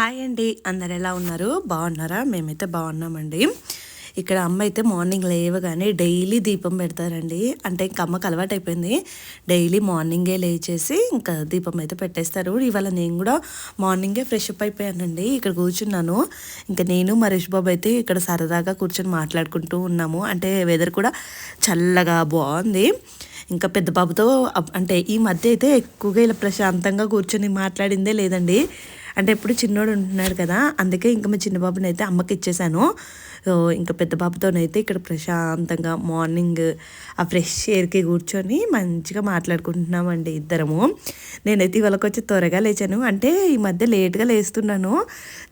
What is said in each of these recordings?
Hi అండి. అందరు ఎలా ఉన్నారు? బాగున్నారా? మేమైతే బాగున్నామండి. ఇక్కడ అమ్మ అయితే మార్నింగ్ లేవగానే డైలీ దీపం పెడతారండి. అంటే ఇంకా అమ్మకి అలవాటు అయిపోయింది డైలీ మార్నింగే లేచేసి ఇంకా దీపం అయితే పెట్టేస్తారు. ఇవాళ నేను కూడా మార్నింగే ఫ్రెష్ అప్ అయిపోయానండి. ఇక్కడ కూర్చున్నాను. ఇంకా నేను మరేష్ బాబు అయితే ఇక్కడ సరదాగా కూర్చొని మాట్లాడుకుంటూ ఉన్నాము. అంటే వెదర్ కూడా చల్లగా బాగుంది. ఇంకా పెద్ద బాబుతో అంటే ఈ మధ్య అయితే ఎక్కువగా ఇలా ప్రశాంతంగా కూర్చొని మాట్లాడిందే లేదండి. అంటే ఎప్పుడు చిన్నోడు ఉంటున్నాడు కదా అందుకే ఇంకా మా చిన్న బాబుని అయితే అమ్మకి ఇచ్చేసాను సో ఇంకా పెద్ద బాబుతోనైతే ఇక్కడ ప్రశాంతంగా మార్నింగ్ ఆ ఫ్రెష్ ఎయిర్కి కూర్చొని మంచిగా మాట్లాడుకుంటున్నామండి ఇద్దరము. నేనైతే ఇవాళకి వచ్చి త్వరగా లేచాను. అంటే ఈ మధ్య లేట్గా లేస్తున్నాను.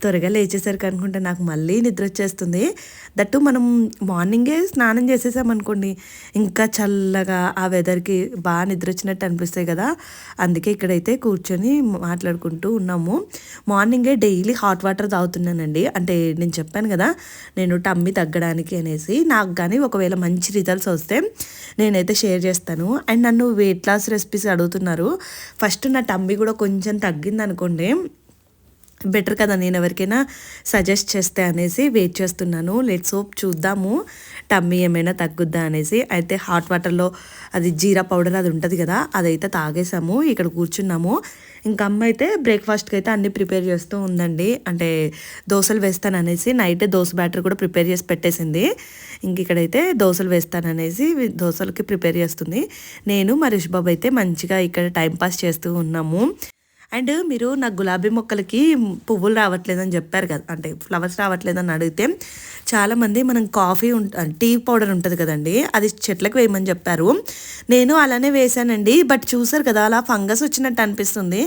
త్వరగా లేచేసరికి అనుకుంటే నాకు మళ్ళీ నిద్ర వచ్చేస్తుంది. దట్టు మనం మార్నింగే స్నానం చేసేసామనుకోండి ఇంకా చల్లగా ఆ వెదర్కి బాగా నిద్ర వచ్చినట్టు అనిపిస్తాయి కదా. అందుకే ఇక్కడైతే కూర్చొని మాట్లాడుకుంటూ ఉన్నాము. మార్నింగే డైలీ హాట్ వాటర్ తాగుతున్నానండి. అంటే నేను చెప్పాను కదా నేను టమ్మి తగ్గడానికి అనేసి నాకు కానీ ఒకవేళ మంచి రిజల్ట్స్ వస్తే నేనైతే షేర్ చేస్తాను. అండ్ నన్ను వెయిట్ లాస్ రెసిపీస్ అడుగుతున్నారు. ఫస్ట్ నా టమ్మి కూడా కొంచెం తగ్గింది అనుకోండి బెటర్ కదా నేను ఎవరికైనా సజెస్ట్ చేస్తే అనేసి వెయిట్ చేస్తున్నాను. లెట్ సోప్ చూద్దాము. టమ్మీ ఏమైనా తగ్గుద్దా అనేసి. అయితే హాట్ వాటర్లో అది జీరా పౌడర్ అది ఉంటుంది కదా అదైతే తాగేసాము. ఇక్కడ కూర్చున్నాము. ఇంకా అమ్మ అయితే బ్రేక్ఫాస్ట్కి అయితే అన్ని ప్రిపేర్ చేస్తూ ఉందండి. అంటే దోశలు వేస్తాను అనేసి నైట్ దోశ బ్యాటర్ కూడా ప్రిపేర్ చేసి పెట్టేసింది. ఇంక ఇక్కడైతే దోశలు వేస్తాననేసి దోశలకి ప్రిపేర్ చేస్తుంది. నేను మరీష్ బాబు అయితే మంచిగా ఇక్కడ టైం పాస్ చేస్తూ ఉన్నాము. అండ్ మీరు నాకు గులాబీ మొక్కలకి పువ్వులు రావట్లేదని చెప్పారు కదా అంటే ఫ్లవర్స్ రావట్లేదని అడిగితే చాలామంది మనం కాఫీ ఉంట టీ పౌడర్ ఉంటుంది కదండి అది చెట్లకు వేయమని చెప్పారు. నేను అలానే వేశానండి బట్ చూసారు కదా అలా ఫంగస్ వచ్చినట్టు అనిపిస్తుంది.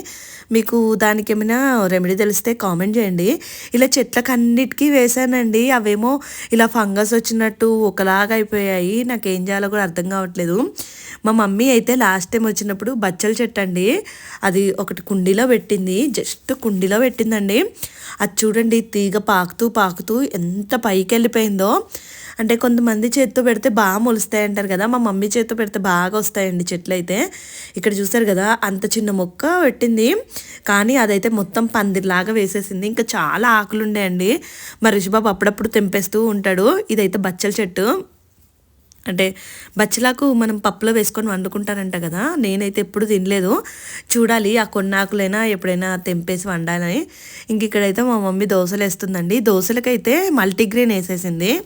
మీకు దానికి ఏమైనా రెమెడీ తెలిస్తే కామెంట్ చేయండి. ఇలా చెట్లకు అన్నిటికీ వేశానండి అవేమో ఇలా ఫంగస్ వచ్చినట్టు ఒకలాగా అయిపోయాయి నాకు ఏం చేయాలో కూడా అర్థం కావట్లేదు. మా మమ్మీ అయితే లాస్ట్ టైం వచ్చినప్పుడు బచ్చల చెట్టు అండి అది ఒకటి కుండీలో పెట్టింది జస్ట్ కుండీలో పెట్టిందండి. అది చూడండి తీగ పాకుతూ పాకుతూ ఎంత పైకి వెళ్ళిపోయిందో. అంటే కొంతమంది చేతితో పెడితే బాగా మొలుస్తాయి అంటారు కదా మా మమ్మీ చేత్తో పెడితే బాగా వస్తాయండి చెట్లు అయితే. ఇక్కడ చూసారు కదా అంత చిన్న మొక్క పెట్టింది. కానీ అదైతే మొత్తం పందిరిలాగా వేసేసింది. ఇంకా చాలా ఆకులు ఉండేయండి మా రిషిబాబు అప్పుడప్పుడు తెంపేస్తూ ఉంటాడు. ఇదైతే బచ్చల చెట్టు. అంటే బచ్చలాకు మనం పప్పులో వేసుకొని వండుకుంటారంట కదా నేనైతే ఎప్పుడు తినలేదు. చూడాలి ఆ కొన్నాకులైనా ఎప్పుడైనా తెంపేసి వండాలని. ఇంక ఇక్కడైతే మా మమ్మీ దోశలు వేస్తుందండి. దోశలకైతే మల్టీగ్రెయిన్ వేసేసింది.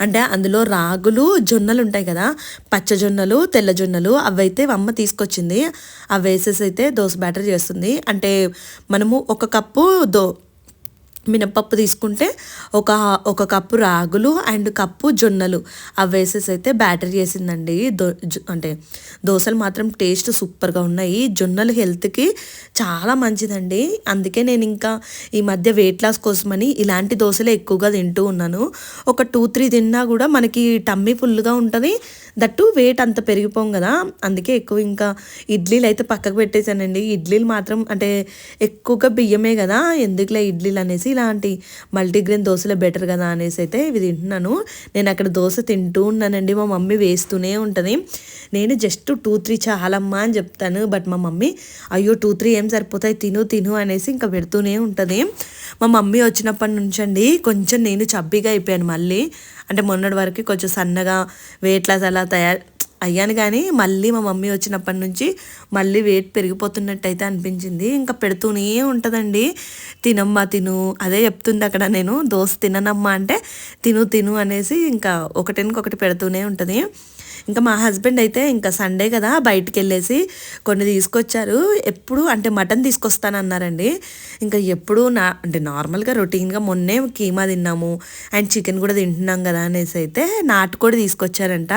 అంటే అందులో రాగులు జొన్నలు ఉంటాయి కదా పచ్చ జొన్నలు తెల్ల జొన్నలు అవైతే అమ్మ తీసుకొచ్చింది. అవి వేసేసి అయితే దోశ బ్యాటర్ చేస్తుంది. అంటే మనము ఒక కప్పు దో మినప్పప్పు తీసుకుంటే ఒక ఒక కప్పు రాగులు అండ్ కప్పు జొన్నలు. అవి వేసేసి అయితే బ్యాటర్ చేసిందండి. దో అంటే దోశలు మాత్రం టేస్ట్ సూపర్గా ఉన్నాయి. జొన్నలు హెల్త్కి చాలా మంచిదండి. అందుకే నేను ఇంకా ఈ మధ్య వెయిట్ లాస్ కోసమని ఇలాంటి దోశలే ఎక్కువగా తింటూ ఉన్నాను. ఒక టూ త్రీ తిన్నా కూడా మనకి టమ్మీ ఫుల్గా ఉంటుంది. దట్టు వెయిట్ అంత పెరిగిపోం కదా. అందుకే ఎక్కువ ఇంకా ఇడ్లీలు అయితే పక్కకు పెట్టేశానండి. ఇడ్లీలు మాత్రం అంటే ఎక్కువగా బియ్యమే కదా. ఎందుకులే ఇడ్లీలు అనేసి ఇలాంటి మల్టీగ్రెయిన్ దోశలే బెటర్ కదా అనేసి అయితే ఇవి తింటున్నాను. నేను అక్కడ దోశ తింటూ ఉన్నానండి. మా మమ్మీ వేస్తూనే ఉంటుంది. నేను జస్ట్ టూ త్రీ చాలమ్మా అని చెప్తాను. బట్ మా మమ్మీ అయ్యో టూ త్రీ ఏం సరిపోతాయి? తిను తిను అనేసి ఇంకా పెడుతూనే ఉంటుంది. మా మమ్మీ వచ్చినప్పటి నుంచి అండి కొంచెం నేను చబ్బీగా అయిపోయాను మళ్ళీ. అంటే మొన్నటి వరకు కొంచెం సన్నగా వెయిట్ లాస్ అలా తయారు అయ్యాను కానీ మళ్ళీ మా మమ్మీ వచ్చినప్పటి నుంచి మళ్ళీ వెయిట్ పెరిగిపోతున్నట్టు అయితే అనిపించింది. ఇంకా పెడుతూనే ఉంటుందండి. తినమ్మా తిను. అదే చెప్తుంది అక్కడ నేను. దోశ తిననమ్మా అంటే తిను తిను అనేసి ఇంకా ఒకటినకొకటి పెడుతూనే ఉంటుంది. ఇంకా మా హస్బెండ్ అయితే ఇంకా సండే కదా బయటికి వెళ్ళేసి కొన్ని తీసుకొచ్చారు. ఎప్పుడు అంటే మటన్ తీసుకొస్తానన్నారండి. ఇంకా ఎప్పుడు నా అంటే నార్మల్గా రొటీన్గా మొన్నే కీమా తిన్నాము అండ్ చికెన్ కూడా తింటున్నాం కదా అనేసి అయితే నాటుకోడి తీసుకొచ్చారంట.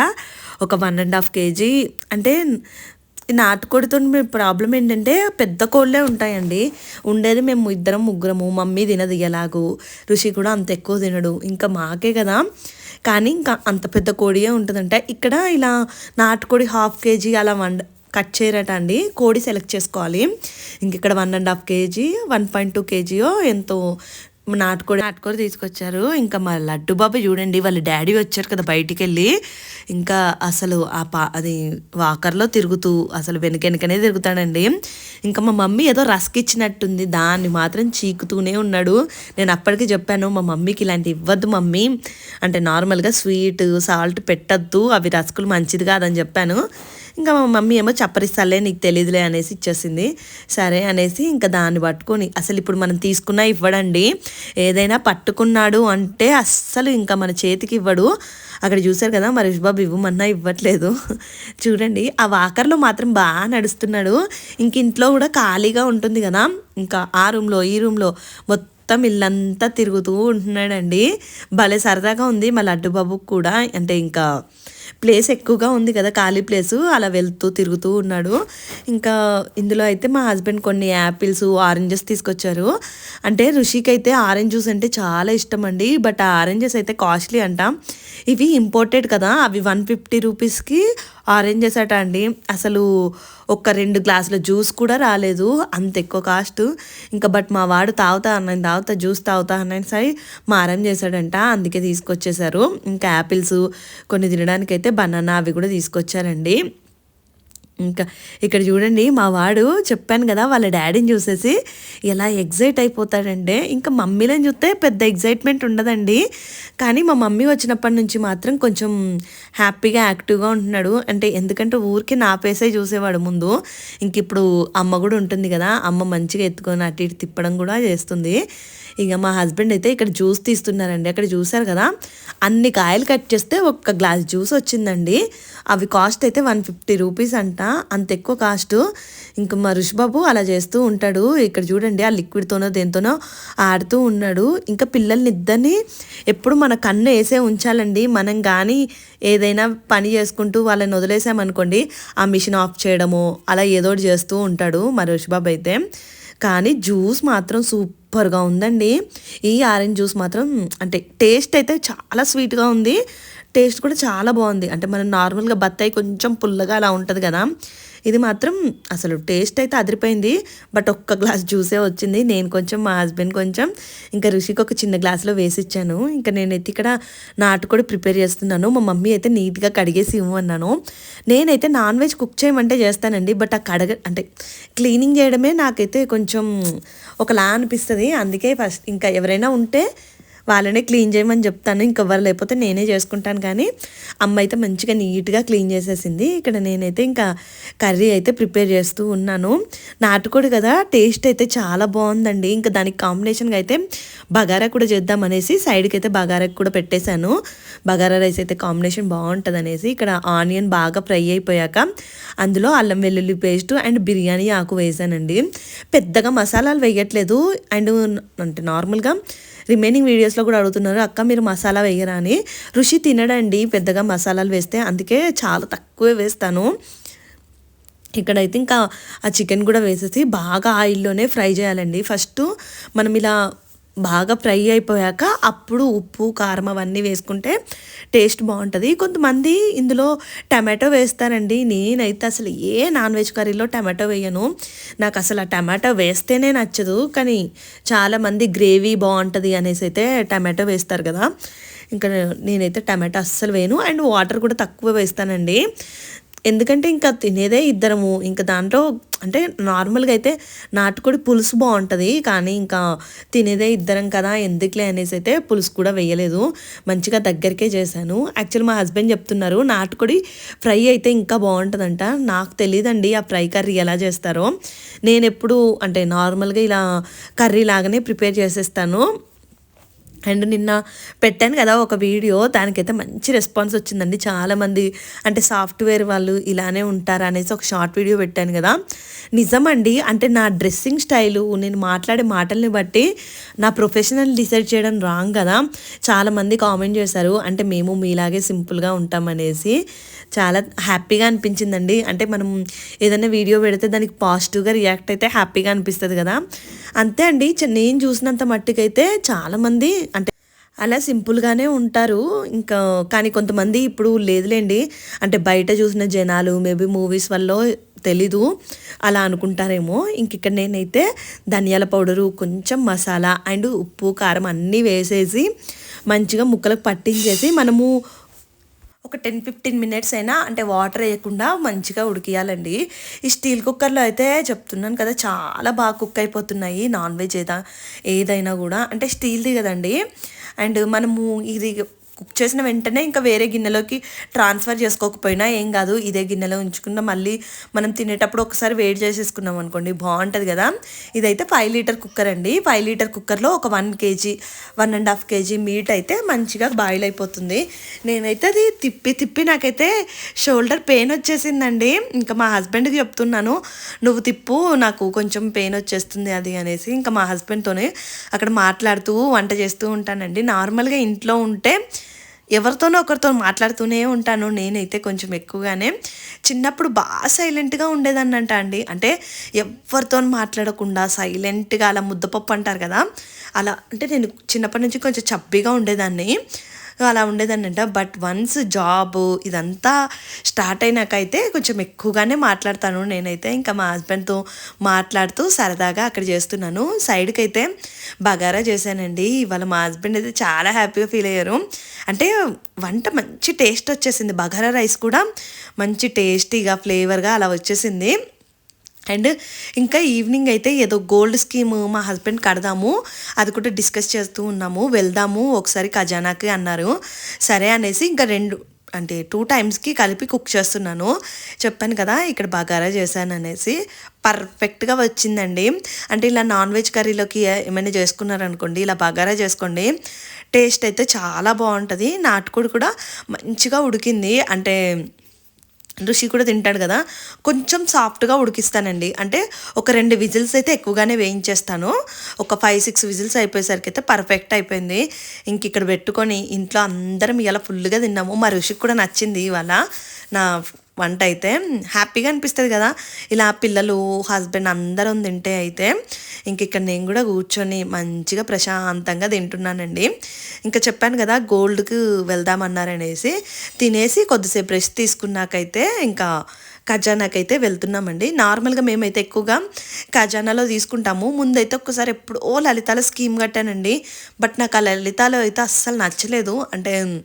ఒక వన్ అండ్ హాఫ్ కేజీ. అంటే నాటుకోడితో మేము ప్రాబ్లం ఏంటంటే పెద్ద కోళ్ళే ఉంటాయండి. ఉండేది మేము ఇద్దరం ముగ్గురము మమ్మీ తినదు ఎలాగూ రుషి కూడా అంత ఎక్కువ తినడు. ఇంకా మాకే కదా కానీ ఇంకా అంత పెద్ద కోడియే ఉంటుందంటే. ఇక్కడ ఇలా నాటుకోడి హాఫ్ కేజీ అలా వండ కట్ చేయరట అండి. కోడి సెలెక్ట్ చేసుకోవాలి. ఇంక ఇక్కడ one and half KG one point two కేజీయో ఎంతో నాటుకోడి నాటుకోడి తీసుకొచ్చారు. ఇంకా మా లడ్డు బాబు చూడండి వాళ్ళ డాడీ వచ్చారు కదా బయటికి వెళ్ళి ఇంకా అసలు ఆ పా అది వాకర్లో తిరుగుతూ అసలు వెనక వెనకనే తిరుగుతాడండి. ఇంకా మా మమ్మీ ఏదో రస్క్ ఇచ్చినట్టుంది దాన్ని మాత్రం చీకుతూనే ఉన్నాడు. నేను అప్పటికి చెప్పాను మా మమ్మీకి ఇలాంటి ఇవ్వద్దు మమ్మీ. అంటే నార్మల్గా స్వీట్ సాల్ట్ పెట్టద్దు అవి రస్కులు మంచిది కాదని చెప్పాను. ఇంకా మా మమ్మీ ఏమో చప్పరిస్తాలే నీకు తెలియదులే అనేసి ఇచ్చేసింది. సరే అనేసి ఇంకా దాన్ని పట్టుకొని అసలు ఇప్పుడు మనం తీసుకున్నా ఇవ్వడండి. ఏదైనా పట్టుకున్నాడు అంటే అస్సలు ఇంకా మన చేతికి ఇవ్వడు. అక్కడ చూసారు కదా మరి బాబు ఇవ్వమన్నా ఇవ్వట్లేదు. చూడండి ఆ వాకర్లో మాత్రం బాగా నడుస్తున్నాడు. ఇంక ఇంట్లో కూడా ఖాళీగా ఉంటుంది కదా. ఇంకా ఆ రూమ్లో ఈ రూమ్లో మొత్తం ఇల్లంతా తిరుగుతూ ఉంటున్నాడండి. భలే సరదాగా ఉంది మా లడ్డు బాబుకు కూడా. అంటే ఇంకా ప్లేస్ ఎక్కువగా ఉంది కదా ఖాళీ ప్లేసు. అలా వెళ్తూ తిరుగుతూ ఉన్నాడు. ఇంకా ఇందులో అయితే మా హస్బెండ్ కొన్ని యాపిల్స్ ఆరెంజెస్ తీసుకొచ్చారు. అంటే ఋషికి అయితే ఆరెంజ్ జ్యూస్ అంటే చాలా ఇష్టం అండి. బట్ ఆ ఆరెంజెస్ అయితే కాస్ట్లీ అంట. ఇవి ఇంపోర్టెడ్ కదా అవి వన్ ఫిఫ్టీ రూపీస్కి ఆరెంజ్ అట అండి. అసలు ఒక రెండు గ్లాసుల జ్యూస్ కూడా రాలేదు. అంత ఎక్కువ కాస్ట్. ఇంకా బట్ మా వాడు తాగుతా అన్నాను తాగుతా జ్యూస్ తాగుతా అన్నాను సరే మారం చేశాడంట. అందుకే తీసుకొచ్చేసారు ఇంకా యాపిల్స్ కొన్ని తినడానికైతే బనానా అవి కూడా తీసుకొచ్చారండి. ఇంకా ఇక్కడ చూడండి మా వాడు చెప్పాను కదా వాళ్ళ డాడీని చూసేసి ఎలా ఎగ్జైట్ అయిపోతాడంటే ఇంకా మమ్మీలను చూస్తే పెద్ద ఎగ్జైట్మెంట్ ఉండదండి. కానీ మా మమ్మీ వచ్చినప్పటి నుంచి మాత్రం కొంచెం హ్యాపీగా యాక్టివ్గా ఉంటున్నాడు. అంటే ఎందుకంటే ఊరికి నా పేసే చూసేవాడు ముందు. ఇంక ఇప్పుడు అమ్మ కూడా ఉంటుంది కదా అమ్మ మంచిగా ఎత్తుకొని అటు ఇటు తిప్పడం కూడా చేస్తుంది. ఇక మా హస్బెండ్ అయితే ఇక్కడ జ్యూస్ తీస్తున్నారండి. అక్కడ చూసారు కదా? అన్ని కాయలు కట్ చేస్తే ఒక గ్లాస్ జ్యూస్ వచ్చిందండి. అవి కాస్ట్ అయితే వన్ ఫిఫ్టీ రూపీస్ అంట. అంత ఎక్కువ కాస్ట్. ఇంకా మా రుషిబాబు అలా చేస్తూ ఉంటాడు. ఇక్కడ చూడండి ఆ లిక్విడ్తోనో దేంతోనో ఆడుతూ ఉన్నాడు. ఇంకా పిల్లల్ని ఇద్దరిని ఎప్పుడు మన కన్ను వేసే ఉంచాలండి. మనం కానీ ఏదైనా పని చేసుకుంటూ వాళ్ళని వదిలేసామనుకోండి ఆ మిషన్ ఆఫ్ చేయడము అలా ఏదో చేస్తూ ఉంటాడు మా రుషిబాబు అయితే. కానీ జ్యూస్ మాత్రం సూపర్గా ఉందండి. ఈ ఆరెంజ్ జ్యూస్ మాత్రం అంటే టేస్ట్ అయితే చాలా స్వీట్గా ఉంది. టేస్ట్ కూడా చాలా బాగుంది. అంటే మనం నార్మల్గా బత్తాయి కొంచెం పుల్లగా అలా ఉంటుంది కదా. ఇది మాత్రం అసలు టేస్ట్ అయితే అదిరిపోయింది. బట్ ఒక్క గ్లాస్ జ్యూసే వచ్చింది. నేను కొంచెం మా హస్బెండ్ కొంచెం ఇంకా ఋషికి ఒక చిన్న గ్లాస్లో వేసి ఇచ్చాను ఇంకా నేనైతే ఇక్కడ నాటుకోడి ప్రిపేర్ చేస్తున్నాను. మా మమ్మీ అయితే నీట్గా కడిగేసి ఇవ్వమన్నాను నేనైతే నాన్ వెజ్ కుక్ చేయమంటే చేస్తానండి. బట్ ఆ కడగ అంటే క్లీనింగ్ చేయడమే నాకైతే కొంచెం ఒకలా అనిపిస్తుంది. అందుకే ఫస్ట్ ఇంకా ఎవరైనా ఉంటే వాళ్ళనే క్లీన్ చేయమని చెప్తాను ఇంకెవ్వరు లేకపోతే నేనే చేసుకుంటాను. కానీ అమ్మ అయితే మంచిగా నీట్గా క్లీన్ చేసేసింది. ఇక్కడ నేనైతే ఇంకా కర్రీ అయితే ప్రిపేర్ చేస్తూ ఉన్నాను. నాటుకోడి కదా టేస్ట్ అయితే చాలా బాగుందండి. ఇంకా దానికి కాంబినేషన్గా అయితే బగారా కూడా చేద్దాం అనేసి సైడ్కి అయితే బగారా కూడా పెట్టేశాను. బగారా రైస్ అయితే కాంబినేషన్ బాగుంటుంది అనేసి ఇక్కడ ఆనియన్ బాగా ఫ్రై అయిపోయాక అందులో అల్లం వెల్లుల్లి పేస్ట్ అండ్ బిర్యానీ ఆకు వేసానండి. పెద్దగా మసాలాలు వేయట్లేదు. అండ్ అంటే నార్మల్గా రిమైనింగ్ వీడియోస్ వీడియోస్లో కూడా అడుగుతున్నారు అక్క మీరు మసాలా వేయరా అని రుచి తినడండి పెద్దగా మసాలాలు వేస్తే. అందుకే చాలా తక్కువే వేస్తాను. ఇక్కడైతే ఇంకా ఆ చికెన్ కూడా వేసేసి బాగా ఆయిల్లోనే ఫ్రై చేయాలండి. ఫస్ట్ మనం ఇలా బాగా ఫ్రై అయిపోయాక అప్పుడు ఉప్పు కారం అవన్నీ వేసుకుంటే టేస్ట్ బాగుంటుంది. కొంతమంది ఇందులో టమాటో వేస్తారండి. నేనైతే అసలు ఏ నాన్ వెజ్ కర్రీలో టమాటో వేయను. నాకు అసలు ఆ టమాటో వేస్తేనే నచ్చదు. కానీ చాలామంది గ్రేవీ బాగుంటుంది అనేసి అయితే టమాటో వేస్తారు కదా. ఇంకా నేనైతే టమాటో అస్సలు వేయను. అండ్ వాటర్ కూడా తక్కువ వేస్తానండి. ఎందుకంటే ఇంకా తినేదే ఇద్దరము. ఇంకా దాంట్లో అంటే నార్మల్గా అయితే నాటుకోడి పులుసు బాగుంటుంది కానీ ఇంకా తినేదే ఇద్దరం కదా ఎందుకులే అనేసి అయితే పులుసు కూడా వేయలేదు. మంచిగా దగ్గరికే చేశాను. యాక్చువల్ మా హస్బెండ్ చెప్తున్నారు నాటుకోడి ఫ్రై అయితే ఇంకా బాగుంటుందంట. నాకు తెలియదండి ఆ ఫ్రై కర్రీ ఎలా చేస్తారో. నేను ఎప్పుడు అంటే నార్మల్గా ఇలా కర్రీ లాగానే ప్రిపేర్ చేసేస్తాను. అండ్ నిన్న పెట్టాను కదా ఒక వీడియో దానికైతే మంచి రెస్పాన్స్ వచ్చిందండి. చాలామంది అంటే సాఫ్ట్వేర్ వాళ్ళు ఇలానే ఉంటారా అనేసి ఒక షార్ట్ వీడియో పెట్టాను కదా. నిజమండి అంటే నా డ్రెస్సింగ్ స్టైలు నేను మాట్లాడే మాటల్ని బట్టి నా ప్రొఫెషనల్ డిసైడ్ చేయడం రాంగ్ కదా. చాలామంది కామెంట్ చేశారు అంటే మేము మీలాగే సింపుల్గా ఉంటామనేసి చాలా హ్యాపీగా అనిపించిందండి. అంటే మనం ఏదైనా వీడియో పెడితే దానికి పాజిటివ్గా రియాక్ట్ అయితే హ్యాపీగా అనిపిస్తుంది కదా. అంతే అండి నేను చూసినంత మట్టుకైతే చాలామంది అంటే అలా సింపుల్గానే ఉంటారు. ఇంకా కానీ కొంతమంది ఇప్పుడు లేదులేండి. అంటే బయట చూసిన జనాలు మేబీ మూవీస్ వల్ల తెలీదు. అలా అనుకుంటారేమో. ఇంక ఇక్కడ నేనైతే ధనియాల పౌడరు కొంచెం మసాలా అండ్ ఉప్పు కారం అన్నీ వేసేసి మంచిగా ముక్కలకు పట్టించేసి మనము ఒక టెన్ ఫిఫ్టీన్ మినిట్స్ అయినా అంటే వాటర్ వేయకుండా మంచిగా ఉడికియాలండి. ఈ స్టీల్ కుక్కర్లో అయితే చెప్తున్నాను కదా చాలా బాగా కుక్ అయిపోతున్నాయి నాన్ వెజ్ ఏదా ఏదైనా కూడా. అంటే స్టీల్ది కదండి. అండ్ మనము ఇది కుక్ చేసిన వెంటనే ఇంకా వేరే గిన్నెలోకి ట్రాన్స్ఫర్ చేసుకోకపోయినా ఏం కాదు ఇదే గిన్నెలో ఉంచుకున్న మళ్ళీ మనం తినేటప్పుడు ఒకసారి వేడి చేసేసుకున్నాం అనుకోండి బాగుంటుంది కదా. ఇదైతే ఫైవ్ లీటర్ కుక్కర్ అండి. ఫైవ్ లీటర్ కుక్కర్లో ఒక one KG one and half KG meat అయితే మంచిగా బాయిల్ అయిపోతుంది. నేనైతే అది తిప్పి తిప్పి నాకైతే షోల్డర్ పెయిన్ వచ్చేసిందండి. ఇంకా మా హస్బెండ్కి చెప్తున్నాను నువ్వు తిప్పు నాకు కొంచెం పెయిన్ వచ్చేస్తుంది అది అనేసి ఇంకా మా హస్బెండ్తోనే అక్కడ మాట్లాడుతూ వంట చేస్తూ ఉంటానండి. నార్మల్గా ఇంట్లో ఉంటే ఎవరితోనో ఒకరితో మాట్లాడుతూనే ఉంటాను. నేనైతే కొంచెం ఎక్కువగానే చిన్నప్పుడు బాగా సైలెంట్గా ఉండేదన్నంట అండి. అంటే ఎవరితో మాట్లాడకుండా సైలెంట్గా అలా ముద్దపప్పు అంటారు కదా అలా అంటే నేను చిన్నప్పటి నుంచి కొంచెం చబ్బిగా ఉండేదాన్ని. అలా ఉండేదాన్నంట. బట్ వన్స్ జాబ్ ఇదంతా స్టార్ట్ అయినాకైతే కొంచెం ఎక్కువగానే మాట్లాడతాను నేనైతే. ఇంకా మా హస్బెండ్తో మాట్లాడుతూ సరదాగా అక్కడ చేస్తున్నాను. సైడ్కి అయితే బగారా చేశానండి. ఇవాళ మా హస్బెండ్ అయితే చాలా హ్యాపీగా ఫీల్ అయ్యారు. అంటే వంట మంచి టేస్ట్ వచ్చేసింది. బగారా రైస్ కూడా మంచి టేస్టీగా ఫ్లేవర్గా అలా వచ్చేసింది. అండ్ ఇంకా ఈవినింగ్ అయితే ఏదో గోల్డ్ స్కీమ్ మా హస్బెండ్ కడదాము అది కూడా డిస్కస్ చేస్తూ ఉన్నాము వెళ్దాము ఒకసారి ఖజానాకి అన్నారు. సరే అనేసి ఇంకా రెండు అంటే టూ టైమ్స్కి కలిపి కుక్ చేస్తున్నాను. చెప్పాను కదా ఇక్కడ బగారా చేశాను అనేసి. పర్ఫెక్ట్గా వచ్చిందండి. అంటే ఇలా నాన్ వెజ్ కర్రీలోకి ఏమైనా చేసుకున్నారనుకోండి ఇలా బగారా చేసుకోండి టేస్ట్ అయితే చాలా బాగుంటుంది. నాటుకోడి కూడా మంచిగా ఉడికింది. అంటే ఋషి కూడా తింటాడు కదా కొంచెం సాఫ్ట్గా ఉడికిస్తానండి. అంటే ఒక రెండు విజిల్స్ అయితే ఎక్కువగానే వేయించేస్తాను. ఒక ఫైవ్ సిక్స్ విజిల్స్ అయిపోయేసరికి అయితే పర్ఫెక్ట్ అయిపోయింది. ఇంక ఇక్కడ పెట్టుకొని ఇంట్లో అందరం ఇలా ఫుల్గా తిన్నాము. మా ఋషికి కూడా నచ్చింది ఇవాళ. నా వంట అయితే హ్యాపీగా అనిపిస్తుంది కదా. ఇలా పిల్లలు హస్బెండ్ అందరం తింటే అయితే ఇంక ఇక్కడ నేను కూడా కూర్చొని మంచిగా ప్రశాంతంగా తింటున్నానండి. ఇంకా చెప్పాను కదా గోల్డ్కి వెళ్దామన్నారనేసి. తినేసి కొద్దిసేపు రెస్ట్ తీసుకున్నాకైతే ఇంకా ఖజానాకైతే వెళ్తున్నామండి. నార్మల్గా మేమైతే ఎక్కువగా ఖజానాలో తీసుకుంటాము. ముందైతే ఒక్కసారి ఎప్పుడు ఓ స్కీమ్ కట్టానండి. బట్ నాకు ఆ లలితాలో అయితే అస్సలు నచ్చలేదు. అంటే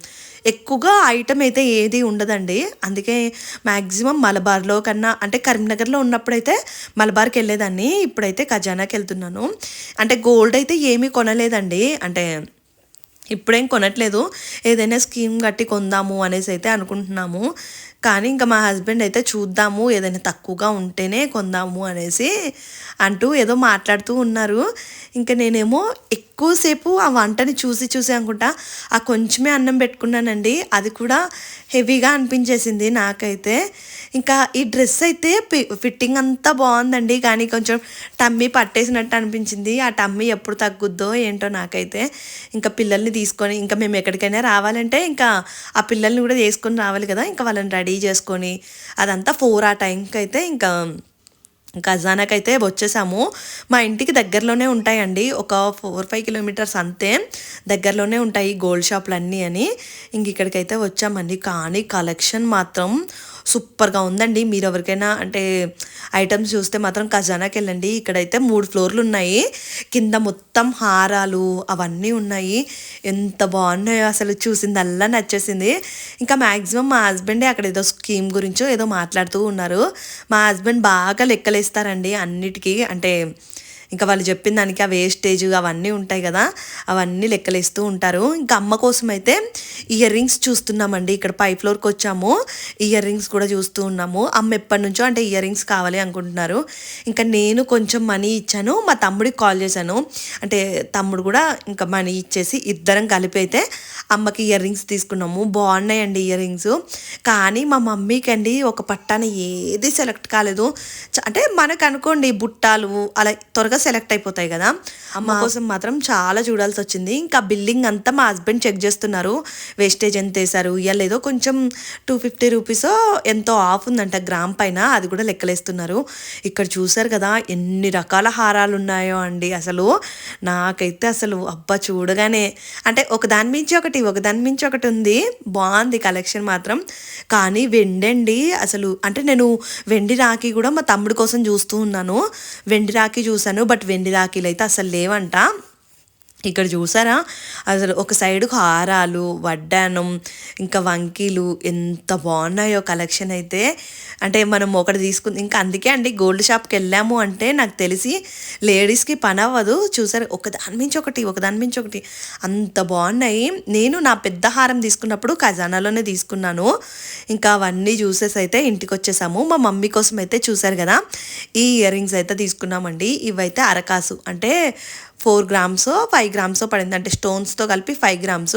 ఎక్కువగా ఐటమ్ అయితే ఏది ఉండదండి. అందుకే మ్యాక్సిమం మలబార్లో కన్నా అంటే కరీంనగర్లో ఉన్నప్పుడైతే మలబార్కి వెళ్ళేదాన్ని. ఇప్పుడైతే ఖజానాకి వెళ్తున్నాను. అంటే గోల్డ్ అయితే ఏమీ కొనలేదండి. అంటే ఇప్పుడేం కొనట్లేదు. ఏదైనా స్కీమ్ కట్టి కొందాము అనేసి అయితే అనుకుంటున్నాము. కానీ ఇంకా మా హస్బెండ్ అయితే చూద్దాము ఏదైనా తక్కువగా ఉంటేనే కొందాము అనేసి అంటూ ఏదో మాట్లాడుతూ ఉన్నారు. ఇంకా నేనేమో ఎక్కువసేపు ఆ వంటని చూసి చూసి అనుకుంటా ఆ కొంచెమే అన్నం పెట్టుకున్నానండి. అది కూడా హెవీగా అనిపించేసింది నాకైతే. ఇంకా ఈ డ్రెస్ అయితే ఫిట్టింగ్ అంతా బాగుందండి. కానీ కొంచెం టమ్మీ పట్టేసినట్టు అనిపించింది. ఆ టమ్మీ ఎప్పుడు తగ్గుద్దో ఏంటో నాకైతే ఇంకా పిల్లల్ని తీసుకొని ఇంకా మేము ఎక్కడికైనా రావాలంటే ఇంకా ఆ పిల్లల్ని కూడా తీసుకొని రావాలి కదా. ఇంకా వాళ్ళని రెడీ చేసుకొని అదంతా ఫోర్ ఆ టైంకి అయితే ఇంకా ఖజానాకి అయితే వచ్చేసాము. మా ఇంటికి దగ్గరలోనే ఉంటాయండి. ఒక ఫోర్ ఫైవ్ కిలోమీటర్స్ అంతే దగ్గరలోనే ఉంటాయి గోల్డ్ షాపులు అన్నీ అని. ఇంక ఇక్కడికైతే వచ్చామండి. కానీ కలెక్షన్ మాత్రం సూపర్గా ఉందండి. మీరు ఎవరికైనా అంటే ఐటమ్స్ చూస్తే మాత్రం ఖజానాకి వెళ్ళండి. ఇక్కడైతే మూడు ఫ్లోర్లు ఉన్నాయి. కింద మొత్తం హారాలు అవన్నీ ఉన్నాయి. ఎంత బాగున్నాయో అసలు చూసిందల్లా నచ్చేసింది. ఇంకా మ్యాక్సిమం మా హస్బెండే అక్కడ ఏదో స్కీమ్ గురించో ఏదో మాట్లాడుతూ ఉన్నారు. మా హస్బెండ్ బాగా లెక్కలేస్తారండి అన్నిటికీ. అంటే ఇంకా వాళ్ళు చెప్పిన దానికి ఆ వేస్టేజ్ అవన్నీ ఉంటాయి కదా అవన్నీ లెక్కలేస్తూ ఉంటారు. ఇంకా అమ్మ కోసం అయితే ఇయర్ రింగ్స్ చూస్తున్నామండి. ఇక్కడ పై ఫ్లోర్కి వచ్చాము. ఇయర్ రింగ్స్ కూడా చూస్తూ ఉన్నాము. అమ్మ ఎప్పటి నుంచో అంటే ఇయర్ రింగ్స్ కావాలి అనుకుంటున్నారు. ఇంకా నేను కొంచెం మనీ ఇచ్చాను. మా తమ్ముడికి కాల్ చేశాను. అంటే తమ్ముడు కూడా ఇంకా మనీ ఇచ్చేసి ఇద్దరం కలిపి అయితే అమ్మకి ఇయర్ రింగ్స్ తీసుకున్నాము. బాగున్నాయండి ఇయర్ రింగ్స్. కానీ మా మమ్మీకి అండి ఒక పట్టాన ఏది సెలెక్ట్ కాలేదు. అంటే మనకు అనుకోండి బుట్టాలు అలా త్వరగా సెలెక్ట్ అయిపోతాయి కదా. అమ్మ కోసం మాత్రం చాలా చూడాల్సి వచ్చింది. ఇంకా బిల్లింగ్ అంతా మా హస్బెండ్ చెక్ చేస్తున్నారు. వేస్టేజ్ ఎంత వేశారు? ఇవాళ ఏదో కొంచెం టూ ఫిఫ్టీ రూపీస్ ఎంతో ఆఫ్ ఉందంట గ్రామ్ పైన. అది కూడా లెక్కలేస్తున్నారు. ఇక్కడ చూసారు కదా ఎన్ని రకాల హారాలు ఉన్నాయో అండి. అసలు నాకైతే అసలు అబ్బా చూడగానే అంటే ఒక దాని మించి ఒకటి ఒక దాని మించి ఒకటి ఉంది. బాగుంది కలెక్షన్ మాత్రం. కానీ వెండండి అసలు అంటే నేను వెండి రాఖీ కూడా మా తమ్ముడి కోసం చూస్తూ ఉన్నాను. వెండి రాఖీ చూశాను బట్ వెండి రాఖీలు అయితే అసలు లేవంట. ఇక్కడ చూసారా? అసలు ఒక సైడ్ హారాలు వడ్డానం ఇంకా వంకీలు ఎంత బాగున్నాయో కలెక్షన్ అయితే. అంటే మనం ఒకటి తీసుకుంది ఇంకా అందుకే అండి గోల్డ్ షాప్కి వెళ్ళాము అంటే నాకు తెలిసి లేడీస్కి పని అవ్వదు చూసారు? ఒకదాని నుంచి మించి ఒకటి ఒకదాని మించి ఒకటి. అంత బాగున్నాయి. నేను నా పెద్ద హారం తీసుకున్నప్పుడు ఖజానాలోనే తీసుకున్నాను. ఇంకా అవన్నీ చూసేసి అయితే ఇంటికి వచ్చేసాము మా మమ్మీ కోసం అయితే చూసారు కదా? ఈ ఇయర్ రింగ్స్ అయితే తీసుకున్నామండి. ఇవైతే అరకాసు. అంటే ఫోర్ గ్రామ్స్ ఫైవ్ గ్రామ్స్ పడింది. అంటే స్టోన్స్తో కలిపి ఫైవ్ గ్రామ్స్.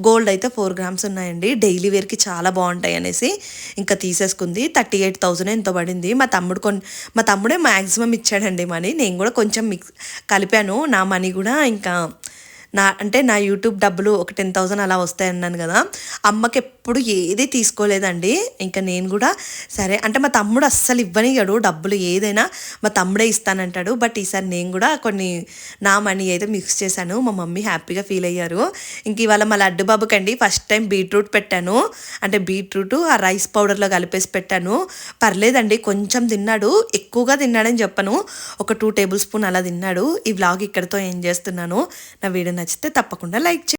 గోల్డ్ అయితే ఫోర్ గ్రామ్స్ ఉన్నాయండి. డైలీ వేర్కి చాలా బాగుంటాయి అనేసి ఇంకా తీసేసుకుంది. థర్టీ ఎయిట్ థౌసండ్ ఎంతో పడింది. మా తమ్ముడు కొన్ని మా తమ్ముడే మ్యాక్సిమం ఇచ్చాడండి మనీ. నేను కూడా కొంచెం మిక్స్ కలిపాను. నా మనీ కూడా ఇంకా నా అంటే నా యూట్యూబ్ డబ్బులు ఒక టెన్ థౌసండ్ అలా వస్తాయన్నాను కదా. అమ్మకి ఎప్పుడు ఏది తీసుకోలేదండి. ఇంకా నేను కూడా సరే అంటే మా తమ్ముడు అస్సలు ఇవ్వనియడు డబ్బులు ఏదైనా. మా తమ్ముడే ఇస్తానంటాడు. బట్ ఈసారి నేను కూడా కొన్ని నా మనీ అయితే మిక్స్ చేశాను. మా మమ్మీ హ్యాపీగా ఫీల్ అయ్యారు. ఇంక ఇవాళ మా లడ్డు బాబుకండి ఫస్ట్ టైం బీట్రూట్ పెట్టాను. అంటే బీట్రూట్ ఆ రైస్ పౌడర్లో కలిపేసి పెట్టాను. పర్లేదండి కొంచెం తిన్నాడు. ఎక్కువగా తిన్నాడని చెప్పను. ఒక టూ టేబుల్ స్పూన్ అలా తిన్నాడు. ఈ వ్లాగ్ ఇక్కడితో ఏం చేస్తున్నాను. నా వీడియో నచ్చితే తప్పకుండా లైక్ చేయండి.